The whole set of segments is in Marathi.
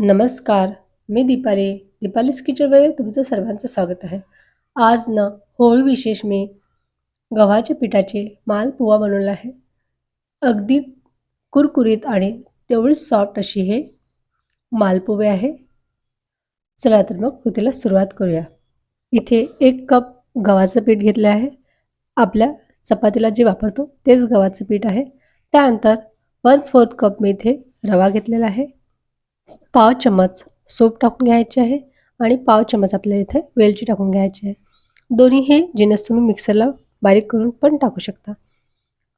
नमस्कार मी दीपाली. दीपालीस किचनमध्ये तुमचं सर्वांचं स्वागत आहे. आज ना होळी विशेष मी गव्हाच्या पिठाचे मालपुवा बनवला आहे. अगदी कुरकुरीत आणि तेवढीच सॉफ्ट अशी हे मालपुवे आहे. चला तर मग कृतीला सुरुवात करूया. इथे एक कप गव्हाचं पीठ घेतलं आहे. आपल्या चपातीला जे वापरतो तेच गव्हाचं पीठ आहे. त्यानंतर वन फोर्थ कप मी इथे रवा घेतलेला आहे. पाव चमच सोप टाकून घ्यायचे आहे आणि पाव चमच आपल्याला इथे वेलची टाकून घ्यायची आहे. दोन्ही हे जिनस तुम्ही मिक्सरला बारीक करून पण टाकू शकता.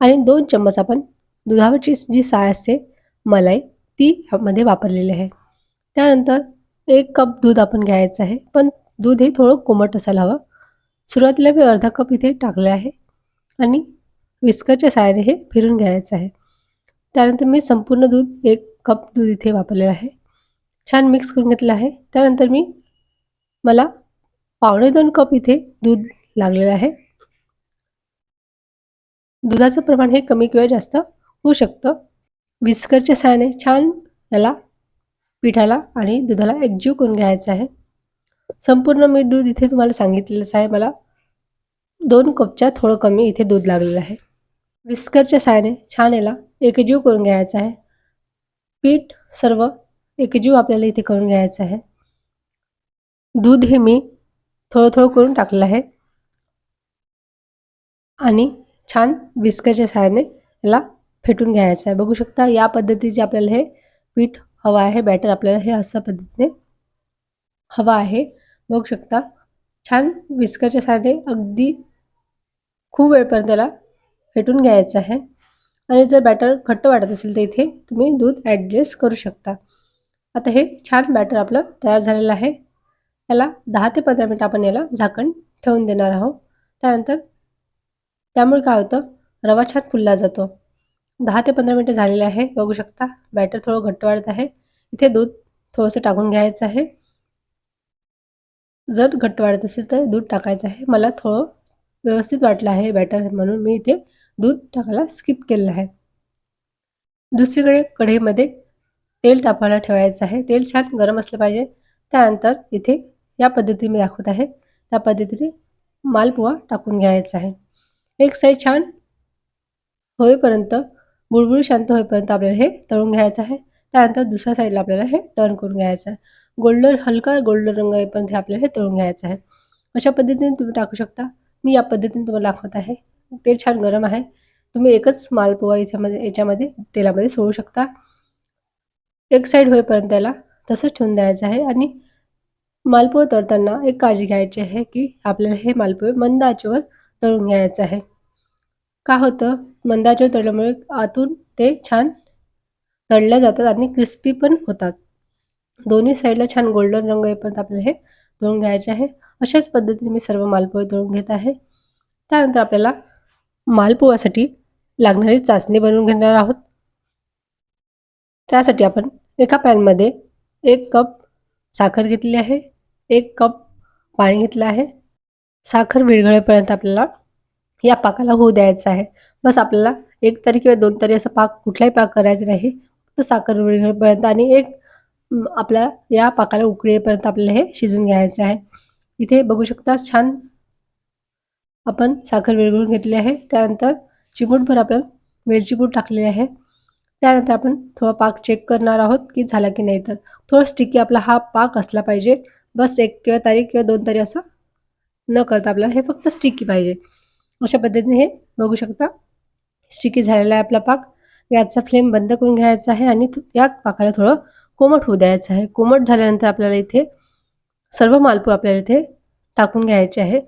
आणि दोन चम्मच आपण दुधावरची जी साय असते मलाई ती यामध्ये वापरलेली आहे. त्यानंतर एक कप दूध आपण घ्यायचं आहे पण दूध हे थोडं कोमट असायला हवं. सुरुवातीला मी अर्धा कप इथे टाकले आहे आणि विस्करच्या साहाय्याने हे फिरून घ्यायचं आहे. त्यानंतर मी संपूर्ण दूध एक कप दूध इथे वापरलेलं आहे. छान मिक्स करून घेतलं आहे. त्यानंतर मी मला पावणे दोन कप इथे दूध लागलेलं आहे. दुधाचं प्रमाण हे कमी किंवा जास्त होऊ शकतं. विस्करच्या सहाय्याने छान याला पिठाला आणि दुधाला एकजीव करून घ्यायचं आहे. संपूर्ण मी दूध इथे तुम्हाला सांगितलेलंच आहे. मला दोन कपच्या थोडं कमी इथे दूध लागलेलं आहे. विस्करच्या सहाय्याने छान याला एकजीव करून घ्यायचं आहे. पीठ सर्व एकजीव आपल्याला इथे करून घ्यायचं आहे. दूध हे मी थोडं थोडं करून टाकलं आहे. आणि छान विस्काच्या सहाय्याने याला फेटून घ्यायचं आहे. बघू शकता या पद्धतीचे आपल्याला हे पीठ हवं आहे. बॅटर आपल्याला हे अशा पद्धतीने हवं आहे. बघू शकता छान विस्काच्या सहाय्याने अगदी खूप वेळपर्यंत त्याला फेटून घ्यायचं आहे. आणि जर बॅटर घट्ट वाटत असेल तर इथे तुम्ही दूध ॲडजस्ट करू शकता. आता हे छान बॅटर आपलं तयार झालेलं आहे. याला दहा ते पंधरा मिनटं आपण याला झाकण ठेवून देणार आहोत. त्यानंतर त्यामुळे काय होतं? रवा छान फुलला जातो. दहा ते पंधरा मिनटं झालेले आहे. बघू शकता बॅटर थोडं घट्ट वाढत आहे. इथे दूध थोडंसं टाकून घ्यायचं आहे. जर घट्ट वाढत असेल तर दूध टाकायचं आहे. मला थोडं व्यवस्थित वाटलं आहे बॅटर म्हणून. मी इथे दूध टाकायला स्किप केलेलं आहे. दुसरीकडे कढईमध्ये तेल तापायला ठेवायचं आहे. तेल छान गरम असलं पाहिजे. त्यानंतर इथे या पद्धतीने मी दाखवत आहे. त्या पद्धतीने मालपुवा टाकून घ्यायचा आहे. एक साईड छान होईपर्यंत बुळबुळ शांत होईपर्यंत आपल्याला हे तळून घ्यायचं आहे. त्यानंतर दुसऱ्या साईडला आपल्याला हे टर्न करून घ्यायचं आहे. गोल्डन हलका गोल्डन रंग येईपर्यंत हे आपल्याला हे तळून घ्यायचं आहे. अशा पद्धतीने तुम्ही टाकू शकता. मी या पद्धतीने तुम्हाला दाखवत आहे. तेल छान गरम आहे. तुम्ही एकच मालपोहा इथ्यामध्ये याच्यामध्ये तेलामध्ये सोडू शकता. एक साईड होईपर्यंत त्याला तसंच ठेवून द्यायचं आहे आणि मालपोहे तळताना एक काळजी घ्यायची आहे की आपल्याला हे मालपोहे मंद आचेवर तळून घ्यायचं आहे. का होतं? मंद आचेवर तळल्यामुळे आतून ते छान तळल्या जातात आणि क्रिस्पी पण होतात. दोन्ही साईडला छान गोल्डन रंग येईपर्यंत आपल्याला हे तळून घ्यायचे आहे. अशाच पद्धतीने मी सर्व मालपोहे तळून घेत आहे. त्यानंतर आपल्याला मालपोहासाठी लागणारी चाचणी बनवून घेणार आहोत. त्यासाठी आपण एका पॅनमध्ये एक कप साखर घेतली आहे एक कप पाणी घेतलं आहे. साखर विरघळेपर्यंत आपल्याला या पाकाला होऊ द्यायचं आहे. बस आपल्याला एक तरी किंवा दोन तरी असं पाक कुठलाही पाक करायचं नाही. फक्त साखर विरघळेपर्यंत आणि एक आपल्या या पाकाला उकळेपर्यंत आपल्याला हे शिजून घ्यायचं आहे. इथे बघू शकता छान आपण साखर विरघळून घेतली आहे. त्यानंतर चिमूटभर आपण वेलची पूड टाकलेली आहे. त्यानंतर आपण थोडा पाक चेक करणार आहोत की झाला की नाही तर. थोडं स्टिकी आपला हा पाक असला पाहिजे. बस एक किंवा तारीख किंवा दोन तारीख असं न करता आपल्याला हे फक्त स्टिकी पाहिजे. अशा पद्धतीने हे बघू शकता. स्टिकी झालेला आहे आपला पाक. गॅसचा फ्लेम बंद करून घ्यायचा आहे आणि या पाकाला थोडं कोमट होऊ द्यायचं आहे. कोमट झाल्यानंतर आपल्याला इथे सर्व मालपू आपल्याला इथे टाकून घ्यायचे आहे.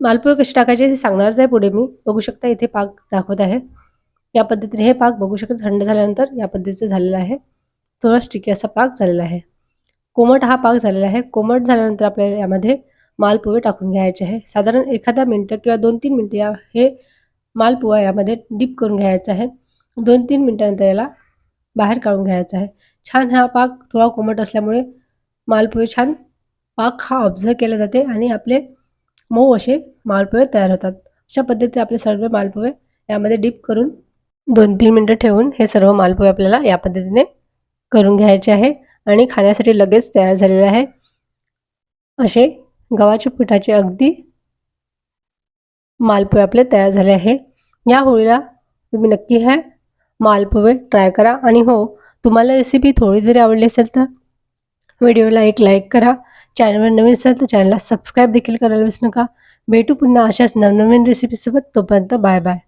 मालपोहे कसे टाकायचे हे सांगणारच आहे पुढे मी. बघू शकता इथे पाक दाखवत आहे. या पद्धतीने हे पाक बघू शकता थंड झाल्यानंतर या पद्धतीचं झालेलं आहे. थोडा स्टिकी असा पाक झालेला आहे. कोमट हा पाक झालेला आहे. कोमट झाल्यानंतर आपल्याला यामध्ये मालपुवे टाकून घ्यायचे आहे. साधारण एखादा मिनटं किंवा दोन तीन मिनटं या हे मालपुवा यामध्ये डीप करून घ्यायचं आहे. दोन तीन मिनटानंतर याला बाहेर काढून घ्यायचा आहे. छान हा पाक थोडा कोमट असल्यामुळे मालपुवे छान पाक हा ऑब्झर्व केला जाते आणि आपले मऊ असे मालपुवे तयार होतात. अशा पद्धतीने आपले सर्व मालपुवे यामध्ये डीप करून दोन तीन मिनटं ठेवून हे सर्व मालपोहे आपल्याला या पद्धतीने करून घ्यायचे आहे आणि खाण्यासाठी लगेच तयार झालेले आहे. असे गव्हाच्या पिठाचे अगदी मालपोहे आपले तयार झाले आहे. या होळीला तुम्ही नक्की हे मालपोहे ट्राय करा आणि हो तुम्हाला रेसिपी थोडी जरी आवडली असेल तर व्हिडिओला एक लाईक करा. चॅनलवर नवीन असेल तर चॅनलला सबस्क्राईब देखील करायला विसरू नका. भेटू पुन्हा अशाच नवनवीन रेसिपीसोबत तोपर्यंत बाय बाय